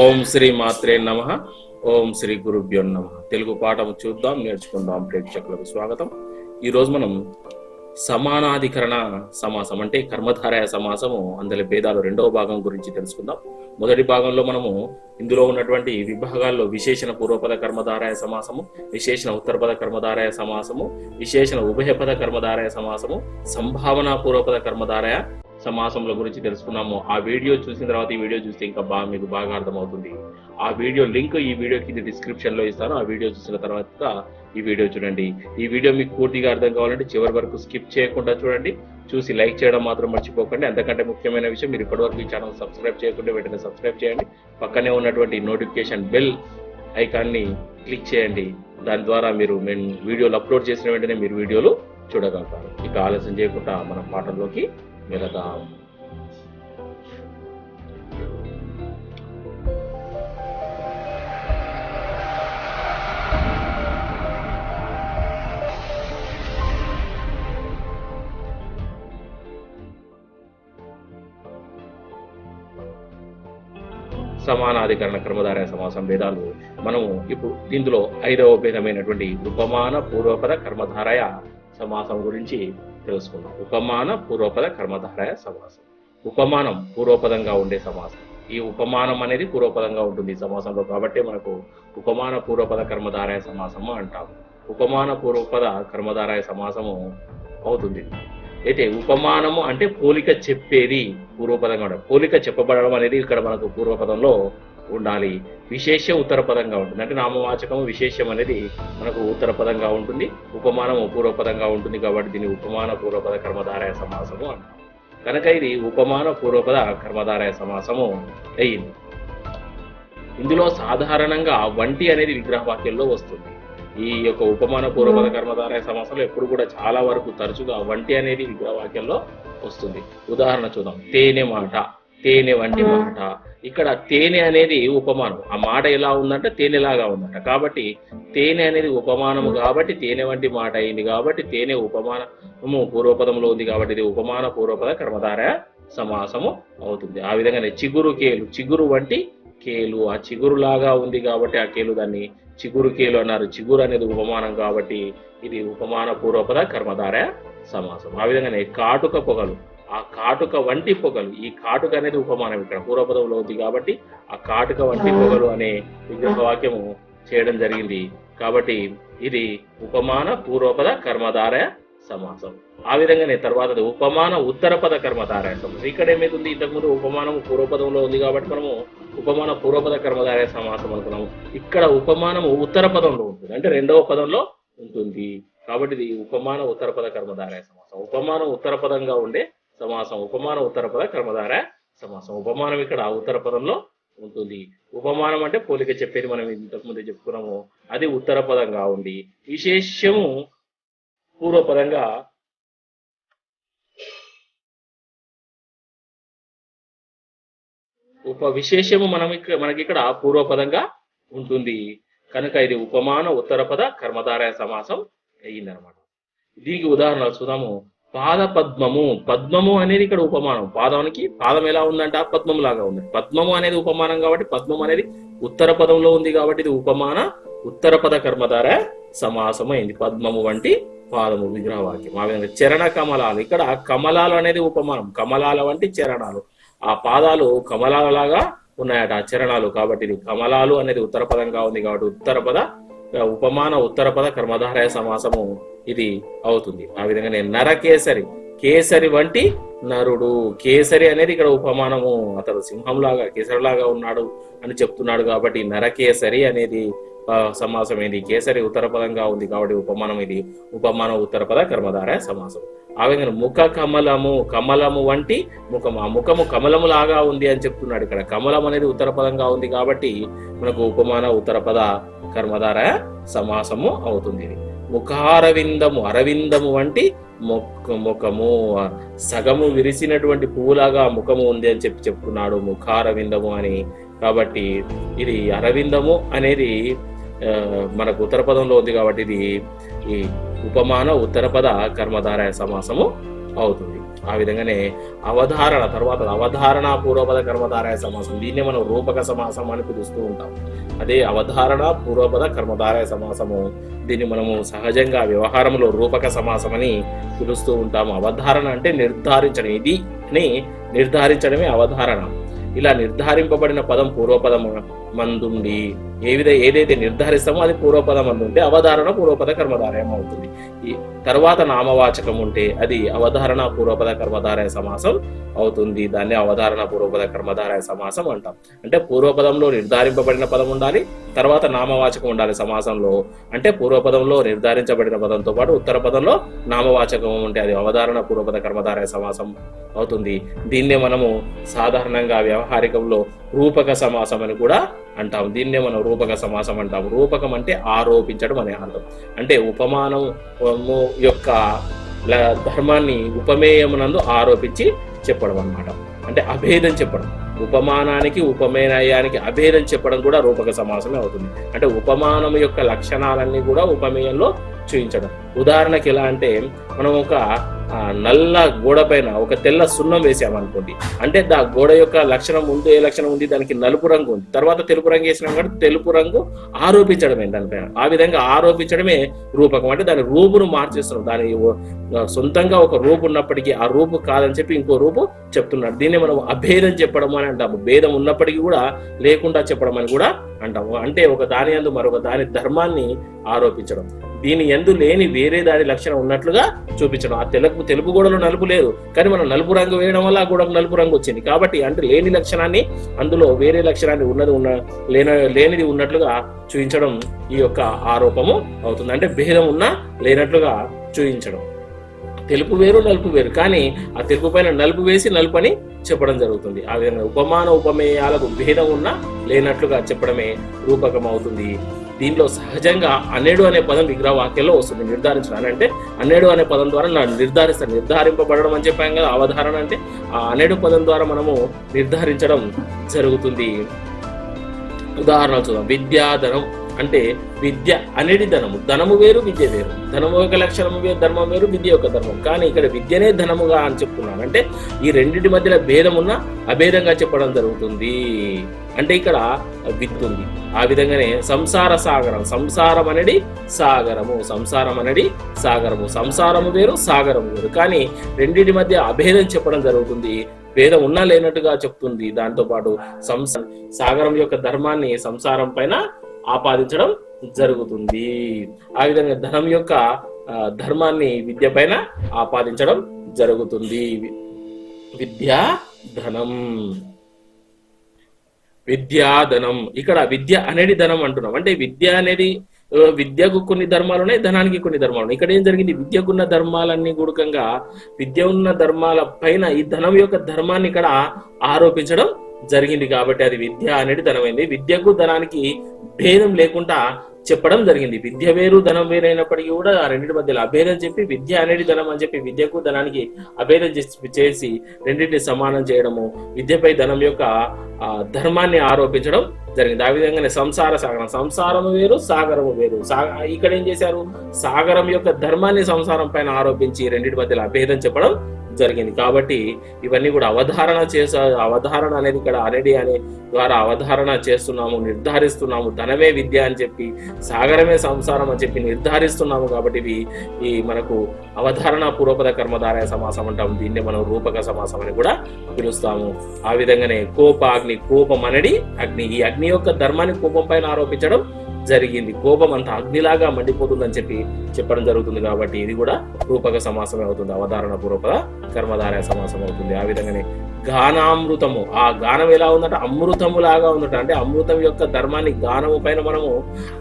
ఓం శ్రీ మాత్రే నమ. ఓం శ్రీ గురుభ్యో నమ. తెలుగు పాఠం చూద్దాం నేర్చుకుందాం ప్రేక్షకులకు స్వాగతం. ఈ రోజు మనం సమానాధికరణ సమాసం అంటే కర్మధారయ సమాసము అందులో భేదాలు రెండవ భాగం గురించి తెలుసుకుందాం. మొదటి భాగంలో మనము ఇందులో ఉన్నటువంటి విభాగాల్లో విశేషణ పూర్వపద కర్మధారయ సమాసము విశేషణ ఉత్తరపద కర్మధారయ సమాసము విశేషణ ఉభయపద కర్మధారయ సమాసము సంభావన పూర్వపద కర్మధారయ సమాసముల గురించి తెలుసుకున్నాము. ఆ వీడియో చూసిన తర్వాత ఈ వీడియో చూస్తే ఇంకా బాగా మీకు బాగా అర్థమవుతుంది. ఆ వీడియో లింక్ ఈ వీడియో కింద డిస్క్రిప్షన్లో ఇస్తాను. ఆ వీడియో చూసిన తర్వాత ఈ వీడియో చూడండి. ఈ వీడియో మీకు పూర్తిగా అర్థం కావాలంటే చివరి వరకు స్కిప్ చేయకుండా చూడండి. చూసి లైక్ చేయడం మాత్రం మర్చిపోకండి. అంతకంటే ముఖ్యమైన విషయం మీరు ఇప్పటివరకు ఈ ఛానల్ సబ్స్క్రైబ్ చేయకుండా వెంటనే సబ్స్క్రైబ్ చేయండి. పక్కనే ఉన్నటువంటి నోటిఫికేషన్ బెల్ ఐకాన్ని క్లిక్ చేయండి. దాని ద్వారా మీరు నేను వీడియోలు అప్లోడ్ చేసిన వెంటనే మీరు వీడియోలు చూడగలుగుతారు. ఇక ఆలస్యం చేయకుండా మన పాటల్లోకి వెళదాం సమానాధికరణ కర్మధారయ సమాసం భేదాలు మనము ఇప్పుడు ఇందులో ఐదవ భేదమైనటువంటి ఉపమాన పూర్వపద కర్మధారయ సమాసం గురించి తెలుసుకుందాం. ఉపమాన పూర్వపద కర్మధారయ సమాసం. ఉపమానం పూర్వపదంగా ఉండే సమాసం. ఈ ఉపమానం అనేది పూర్వపదంగా ఉంటుంది ఈ సమాసంలో కాబట్టి మనకు ఉపమాన పూర్వపద కర్మధారయ సమాసము అంటాము. ఉపమాన పూర్వపద కర్మధారయ సమాసము అవుతుంది. అయితే ఉపమానము అంటే పోలిక చెప్పేది పూర్వపదంగా ఉండాలి. పోలిక చెప్పబడడం అనేది ఇక్కడ మనకు పూర్వపదంలో ఉండాలి. విశేష ఉత్తర పదంగా ఉంటుంది. అంటే నామవాచకము విశేషం అనేది మనకు ఉత్తర పదంగా ఉంటుంది. ఉపమానము పూర్వపదంగా ఉంటుంది కాబట్టి దీన్ని ఉపమాన పూర్వపద కర్మధారయ సమాసము అంటాం. కనుక ఇది ఉపమాన పూర్వపద కర్మధారయ సమాసము అయింది. ఇందులో సాధారణంగా వంటి అనేది విగ్రహవాక్యంలో వస్తుంది. ఈ యొక్క ఉపమాన పూర్వపద కర్మధారయ సమాసంలో ఎప్పుడు కూడా చాలా వరకు తరచుగా వంటి అనేది విగ్రహవాక్యంలో వస్తుంది. ఉదాహరణ చూద్దాం. తేనె మాట. తేనె వంటి మాట. ఇక్కడ తేనె అనేది ఉపమానం. ఆ మాట ఎలా ఉందంటే తేనెలాగా ఉందంట. కాబట్టి తేనె అనేది ఉపమానము కాబట్టి తేనె వంటి మాట అయింది కాబట్టి తేనె ఉపమానము పూర్వపదంలో ఉంది కాబట్టి ఇది ఉపమాన పూర్వపద కర్మధారయ సమాసము అవుతుంది. ఆ విధంగానే చిగురు కేలు. చిగురు వంటి కేలు. ఆ చిగురు లాగా ఉంది కాబట్టి ఆ కేలు దాన్ని చిగురు కేలు అన్నారు. చిగురు అనేది ఉపమానం కాబట్టి ఇది ఉపమాన పూర్వపద కర్మధారయ సమాసం ఆ విధంగానే కాటుక పొగలు. ఆ కాటుక వంటి పొగలు ఈ కాటుక అనేది ఉపమానం ఇక్కడ పూర్వపదంలో ఉంది కాబట్టి ఆ కాటుక వంటి పొగలు అనే విగ్రహ వాక్యము చేయడం జరిగింది. కాబట్టి ఇది ఉపమాన పూర్వపద కర్మధారయ సమాసం. ఆ విధంగానే తర్వాత ఉపమాన ఉత్తరపద కర్మధారయ సమాసం. ఇక్కడ ఏమైతుంది? ఇంతకుముందు ఉపమానం పూర్వపదంలో ఉంది కాబట్టి మనము ఉపమాన పూర్వపద కర్మధారయ సమాసం అనుకున్నాము. ఇక్కడ ఉపమానము ఉత్తర పదంలో ఉంటుంది. అంటే రెండవ పదంలో ఉంటుంది. కాబట్టి ఇది ఉపమాన ఉత్తరపద కర్మధారయ సమాసం. ఉపమానం ఉత్తర పదంగా ఉండే సమాసం ఉపమాన ఉత్తరపద కర్మధారయ సమాసం ఉపమానం ఇక్కడ ఉత్తర పదంలో ఉంటుంది. ఉపమానం అంటే పోలిక చెప్పేది మనం ఇంతకుముందే చెప్పుకున్నాము. అది ఉత్తర పదంగా ఉంది విశేషము పూర్వపదంగా ఉప విశేషము మనం ఇక్కడ మనకి ఇక్కడ పూర్వపదంగా ఉంటుంది. కనుక ఇది ఉపమాన ఉత్తరపద కర్మధారయ సమాసం అయ్యిందనమాట దీనికి ఉదాహరణలు చూద్దాము. పాద పద్మము పద్మము అనేది ఇక్కడ ఉపమానం. పాదానికి పాదం ఎలా ఉందంటే? ఆ పద్మం లాగా ఉంది. పద్మము అనేది ఉపమానం కాబట్టి పద్మం అనేది ఉత్తర పదంలో ఉంది కాబట్టి ఇది ఉపమాన ఉత్తర పద కర్మధార సమాసం అయింది పద్మము వంటి పాదము విగ్రహవాక్యం. ఆ విధంగా చరణ కమలాలు. ఇక్కడ కమలాలు అనేది ఉపమానం. కమలాల వంటి చరణాలు. ఆ పాదాలు కమలాల లాగా ఉన్నాయట ఆ చరణాలు. కాబట్టి ఇది కమలాలు అనేది ఉత్తర పదంగా ఉంది కాబట్టి ఉత్తర పద ఉపమాన ఉత్తర పద కర్మధారయ సమాసము. ఇది అవుతుంది. ఆ విధంగానే నరకేసరి కేసరి వంటి నరుడు. కేసరి అనేది ఇక్కడ ఉపమానము. అతడు సింహంలాగా కేసరిలాగా ఉన్నాడు అని చెప్తున్నాడు కాబట్టి నరకేసరి అనేది సమాసం ఏది? కేసరి ఉత్తర పదంగా ఉంది కాబట్టి ఉపమానం ఇది. ఉపమానం ఉత్తర పద కర్మధార సమాసం. ఆ విధంగా ముఖ కమలము కమలము వంటి ముఖము. ఆ ముఖము కమలము లాగా ఉంది అని చెప్తున్నాడు ఇక్కడ. కమలం అనేది ఉత్తర పదంగా ఉంది కాబట్టి మనకు ఉపమాన ఉత్తర పద కర్మధారయ సమాసము అవుతుంది ఇది. ముఖారవిందము అరవిందము వంటి ముఖ ముఖము సగము విరిసినటువంటి పువ్వులాగా ముఖము ఉంది అని చెప్పి చెప్పుకున్నాడు ముఖారవిందము అని. కాబట్టి ఇది అరవిందము అనేది మనకు ఉత్తర పదంలో ఉంది కాబట్టి ఇది ఈ ఉపమాన ఉత్తర పద కర్మధారయ సమాసము అవుతుంది. ఆ విధంగానే అవధారణ తర్వాత అవధారణ పూర్వపద కర్మధారాయ సమాసం. దీన్నే మనం రూపక సమాసం అని పిలుస్తూ ఉంటాం. అదే అవధారణ పూర్వపద కర్మధారాయ సమాసము దీన్ని మనము సహజంగా వ్యవహారంలో రూపక సమాసం అని పిలుస్తూ ఉంటాము. అవధారణ అంటే నిర్ధారించడం. ఇది అని నిర్ధారించడమే అవధారణ. ఇలా నిర్ధారింపబడిన పదం పూర్వపదం మందుండి ఏ విధ ఏదైతే నిర్ధారిస్తామో అది పూర్వపదం ఉంటే అవధారణ పూర్వపద కర్మధారయం అవుతుంది. ఈ తర్వాత నామవాచకం ఉంటే అది అవధారణ పూర్వపద కర్మధారయ సమాసం అవుతుంది. దాన్ని అవధారణ పూర్వపద కర్మధారయ సమాసం అంటాం. అంటే పూర్వపదంలో నిర్ధారింపబడిన పదం ఉండాలి తర్వాత నామవాచకం ఉండాలి సమాసంలో. అంటే పూర్వపదంలో నిర్ధారించబడిన పదంతో పాటు ఉత్తర పదంలో నామవాచకం ఉంటే అది అవధారణ పూర్వపద కర్మధారయ సమాసం అవుతుంది. దీన్నే మనము సాధారణంగా వ్యవహారికంలో రూపక సమాసం అని కూడా అంటాం దీన్నే మనం రూపక సమాసం అంటాం రూపకం అంటే ఆరోపించడం అనే అర్థం. అంటే ఉపమానం యొక్క ధర్మాన్ని ఉపమేయమునందు ఆరోపించి చెప్పడం అన్నమాట. అంటే అభేదం చెప్పడం. ఉపమానానికి ఉపమేయానికి అభేదం చెప్పడం కూడా రూపక సమాసమే అవుతుంది. అంటే ఉపమానం యొక్క లక్షణాలన్నీ కూడా ఉపమేయంలో చూపించడం ఉదాహరణకి ఎలా అంటే మనం ఒక నల్ల గోడ పైన ఒక తెల్ల సున్నం వేసామనుకోండి అంటే దా గోడ యొక్క లక్షణం ముందు ఏ లక్షణం ఉంది దానికి నలుపు రంగు ఉంది. తర్వాత తెలుపు రంగు వేసినాం కాబట్టి తెలుపు రంగు ఆరోపించడమే దానిపైన ఆ విధంగా ఆరోపించడమే రూపకం. అంటే దాని రూపును మార్చేస్తున్నాం. దాని సొంతంగా ఒక రూపు ఉన్నప్పటికీ ఆ రూపు కాదని చెప్పి ఇంకో రూపు చెప్తున్నాడు. దీన్ని మనం అభేదం చెప్పడం అని అంటాము. భేదం ఉన్నప్పటికీ కూడా లేకుండా చెప్పడం అని కూడా అంటాము. అంటే ఒక దాని యందు మరొక దాని ధర్మాన్ని ఆరోపించడం. దీని ఎందు లేని వేరే దాని లక్షణం ఉన్నట్లుగా చూపించడం. ఆ తెలుపు తెలుపు గోడలో నలుపు లేదు. కానీ మనం నలుపు రంగు వేయడం వల్ల ఆ గోడకు నలుపు రంగు వచ్చింది. కాబట్టి అంటే లేని లక్షణాన్ని అందులో వేరే లక్షణాన్ని ఉన్నది ఉన్న లేన లేనిది ఉన్నట్లుగా చూపించడం ఈ యొక్క ఆరోపము అవుతుంది. అంటే భేదం ఉన్నా లేనట్లుగా చూపించడం తెలుపు వేరు నలుపు వేరు. కానీ ఆ తెలుపు పైన నలుపు వేసి నలుపు అని చెప్పడం జరుగుతుంది. ఆ విధంగా ఉపమాన ఉపమేయాలకు భేదం ఉన్నా లేనట్లుగా చెప్పడమే రూపకం అవుతుంది. దీనిలో సహజంగా అనేడు అనే పదం విగ్రహ వాక్యంలో వస్తుంది. నిర్ధారించడం అంటే అనేడు అనే పదం ద్వారా నా నిర్ధారిస్తాను నిర్ధారింపబడడం అని చెప్పాం కదా అవధారణ అంటే ఆ అనేడు పదం ద్వారా మనము నిర్ధారించడం జరుగుతుంది. ఉదాహరణ చూద్దాం. విద్యాధనం అంటే విద్య అనేది ధనము. ధనము వేరు విద్య వేరు. ధనము యొక్క లక్షణము వేరు ధర్మం వేరు విద్య యొక్క ధర్మం. కానీ ఇక్కడ విద్యనే ధనముగా అని చెప్తున్నాను. అంటే ఈ రెండింటి మధ్యలో భేదం ఉన్న అభేదంగా చెప్పడం జరుగుతుంది. అంటే ఇక్కడ విత్తుంది ఆ విధంగానే సంసార సాగరం. సంసారం అనేది సాగరము. సంసారం అనేది సాగరము. సంసారము వేరు సాగరము వేరు. కానీ రెండింటి మధ్య అభేదం చెప్పడం జరుగుతుంది. భేదం ఉన్నా లేనట్టుగా చెప్తుంది. దాంతో పాటు సంస సాగరం యొక్క ధర్మాన్ని సంసారం పైన ఆపాదించడం జరుగుతుంది. ఆ విధంగా ధనం యొక్క ధర్మాన్ని విద్య పైన ఆపాదించడం జరుగుతుంది. విద్యా ధనం. విద్యా ధనం. ఇక్కడ విద్య అనేది ధనం అంటున్నాం. అంటే విద్య అనేది విద్యకు కొన్ని ధర్మాలు ఉన్నాయి ధనానికి కొన్ని ధర్మాలు ఉన్నాయి. ఇక్కడ ఏం జరిగింది? విద్యకున్న ధర్మాలన్నీ కూడకంగా విద్య ఉన్న ధర్మాల పైన ఈ ధనం యొక్క ధర్మాన్ని ఇక్కడ ఆరోపించడం జరిగింది కాబట్టి అది విద్య అనేది ధనమైంది. విద్యకు ధనానికి భేదం లేకుండా చెప్పడం జరిగింది. విద్య వేరు ధనం వేరైనప్పటికీ కూడా ఆ రెండింటి మధ్యలో అభేదం చెప్పి విద్య అనేది ధనం అని చెప్పి విద్యకు ధనానికి అభేదం చేసి- చేసి రెండింటిని సమానం చేయడము విద్యపై ధనం యొక్క ధర్మాన్ని ఆరోపించడం జరిగింది. ఆ విధంగానే సంసార సాగరం. సంసారము వేరు సాగరము వేరు. సా- ఇక్కడ ఏం చేశారు? సాగరం యొక్క ధర్మాన్ని సంసారం పైన ఆరోపించి రెండింటి మధ్యలో అభేదం చెప్పడం జరిగింది. కాబట్టి ఇవన్నీ కూడా అవధారణ చేసే అవధారణ అనేది ఇక్కడ అరడి అనే ద్వారా అవధారణ చేస్తున్నాము నిర్ధారిస్తున్నాము. ధనమే విద్య అని చెప్పి సాగరమే సంసారం అని చెప్పి నిర్ధారిస్తున్నాము కాబట్టి ఇవి ఈ మనకు అవధారణ పూర్వపద కర్మధారయ సమాసం అంటాం. దీన్ని మనం రూపక సమాసం అని కూడా పిలుస్తాము. ఆ విధంగానే కోప అగ్ని కోపం అనడి అగ్ని. ఈ అగ్ని యొక్క ధర్మాన్ని కోపం పైన ఆరోపించడం జరిగింది. కోపం అంత అగ్నిలాగా మండిపోతుందని చెప్పి చెప్పడం జరుగుతుంది కాబట్టి ఇది కూడా రూపక సమాసమే అవుతుంది. అవధారణ పూర్వపద కర్మధారయ సమాసం అవుతుంది. ఆ విధంగానే గానామృతము. ఆ గానం ఎలా ఉందంటే అమృతము లాగా ఉందట. అంటే అమృతం యొక్క ధర్మాన్ని గానము పైన మనము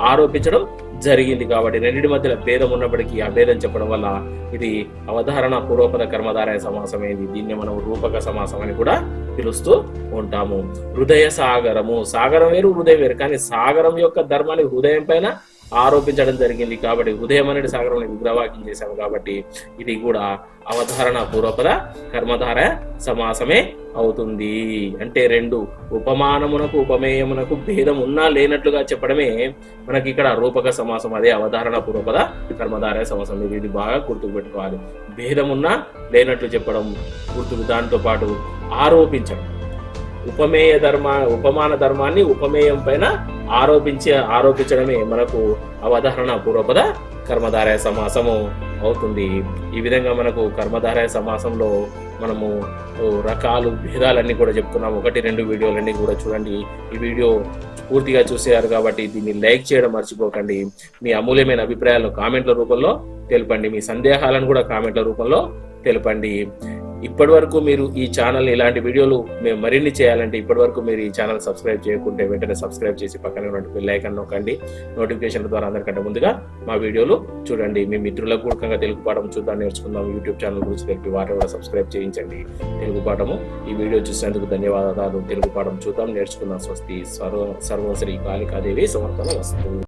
ఆరోపించడం జరిగింది కాబట్టి రెండింటి మధ్యలో భేదం ఉన్నప్పటికీ ఆ భేదం చెప్పడం వల్ల ఇది అవధారణ పూర్వపద కర్మధారయ సమాసమైంది దీన్ని మనం రూపక సమాసం అని కూడా పిలుస్తూ ఉంటాము. హృదయ సాగరము. సాగరం వేరు హృదయం వేరు. కానీ సాగరం యొక్క ధర్మాన్ని హృదయం పైన ఆరోపించడం జరిగింది కాబట్టి ఉదయమనటి అనేది సాగరం విగ్రహవాక్యం చేశాము కాబట్టి ఇది కూడా అవధారణ పూర్వపద కర్మధార సమాసమే అవుతుంది. అంటే రెండు ఉపమానమునకు ఉపమేయమునకు భేదం ఉన్నా లేనట్లుగా చెప్పడమే మనకి ఇక్కడ రూపక సమాసం అదే అవధారణ పూర్వపద కర్మధార సమాసం. ఇది ఇది బాగా గుర్తుకు పెట్టుకోవాలి. భేదం ఉన్నా లేనట్లు చెప్పడం గుర్తుకు దాంతో పాటు ఆరోపించడం. ఉపమేయ ధర్మ ఉపమాన ధర్మాన్ని ఉపమేయం పైన ఆరోపించే ఆరోపించడమే మనకు అవధారణ పూర్వపద కర్మధారయ సమాసము అవుతుంది. ఈ విధంగా మనకు కర్మధారయ సమాసంలో మనము రకాలు భేదాలన్నీ కూడా చెప్తున్నాం ఒకటి రెండు వీడియోలన్నీ కూడా చూడండి. ఈ వీడియో పూర్తిగా చూసేయారు కాబట్టి దీన్ని లైక్ చేయడం మర్చిపోకండి. మీ అమూల్యమైన అభిప్రాయాలను కామెంట్ల రూపంలో తెలపండి. మీ సందేహాలను కూడా కామెంట్ల రూపంలో తెలపండి. ఇప్పటి వరకు మీరు ఈ ఛానల్ ఇలాంటి వీడియోలు మేము మరిన్ని చేయాలంటే ఇప్పటి వరకు మీరు ఈ ఛానల్ సబ్స్క్రైబ్ చేయకుంటే వెంటనే సబ్స్క్రైబ్ చేసి పక్కన ఉన్నట్టు బెల్ ఐకాన్ నొక్కండి. నోటిఫికేషన్ ద్వారా అందరికంటే ముందుగా మా వీడియోలు చూడండి. మీ మిత్రులకు కూడా తెలుగు పాఠం చూద్దాం నేర్చుకుందాం. యూట్యూబ్ ఛానల్ గురించి తెలిపి వారిని కూడా సబ్స్క్రైబ్ చేయించండి. తెలుగు పాఠము ఈ వీడియో చూసినందుకు ధన్యవాదాలు. తెలుగు పాఠం చూద్దాం నేర్చుకుందాం. స్వస్తి. సర్వ సర్వశ్రీ కాళికాదేవి సమర్పణ వస్తుంది